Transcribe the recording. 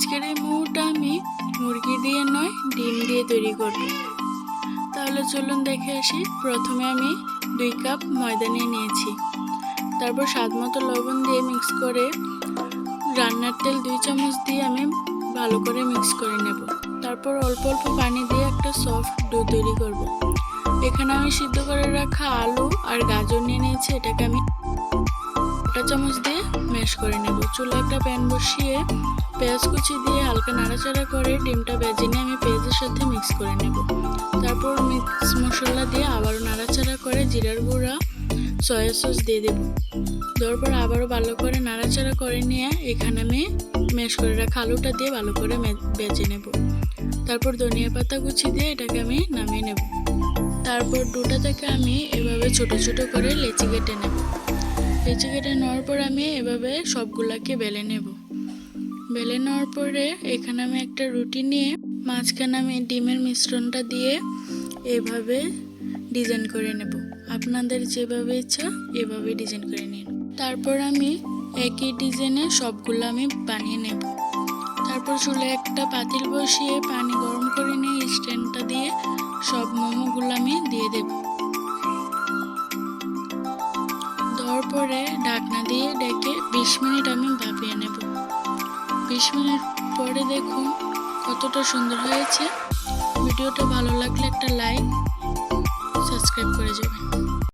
আজকের এই মোমোটা আমি মুরগি দিয়ে নয়, ডিম দিয়ে তৈরি করব। তাহলে চলুন দেখে আসি। প্রথমে আমি দুই কাপ ময়দা নিয়ে নিয়েছি। তারপর স্বাদ মতো লবণ দিয়ে মিক্স করে রান্নার তেল দুই চামচ দিয়ে আমি ভালো করে মিক্স করে নেব। তারপর অল্প অল্প পানি দিয়ে একটা সফট ডো তৈরি করব। এখানে আমি সিদ্ধ করে রাখা আলু আর গাজর নিয়ে নিয়েছি। এটাকে আমি চামচ দিয়ে ম্যাশ করে নেব। চুলা একটা প্যান বসিয়ে পেঁয়াজ কুচি দিয়ে হালকা নাড়াচাড়া করে ডিমটা ভেজে নিয়ে আমি পেঁয়াজের সাথে মিক্স করে নেব। তারপর মিক্স মশলা দিয়ে আবারও নাড়াচাড়া করে জিরার গুঁড়া সয়া সস দিয়ে দেবো। দেওয়ার পর আবারও ভালো করে নাড়াচাড়া করে নিয়ে এখানে আমি ম্যাশ করে রাখা আলুটা দিয়ে ভালো করে বেজে নেব। তারপর ধনিয়া পাতা কুচি দিয়ে এটাকে আমি নামিয়ে নেব। তারপর দুটা থেকে আমি এভাবে ছোট ছোট করে লেচি কেটে নেব। লেচি কেটে নেওয়ার পর আমি এভাবে সবগুলাকে বেলে নেব। বেলে নেওয়ার পরে এখানে আমি একটা রুটি নিয়ে মাঝখানে আমি ডিমের মিশ্রণটা দিয়ে এভাবে ডিজাইন করে নেব। আপনাদের যেভাবে ইচ্ছা এভাবে ডিজাইন করে নিন। তারপর আমি একই ডিজাইনে সবগুলো আমি বানিয়ে নেব। তারপর চুলে একটা পাতিল বসিয়ে পানি গরম করে নিয়ে স্ট্যান্ডটা দিয়ে সব মোমোগুলো আমি দিয়ে দেব। পরে ঢাকনা দিয়ে ডেকে, বিশ মিনিট আমি ভাপিয়ে নেব। বিশ মিনিট পরে দেখুন কতটা সুন্দর হয়েছে। ভিডিওটা ভালো লাগলে একটা লাইক, সাবস্ক্রাইব করে যাবেন।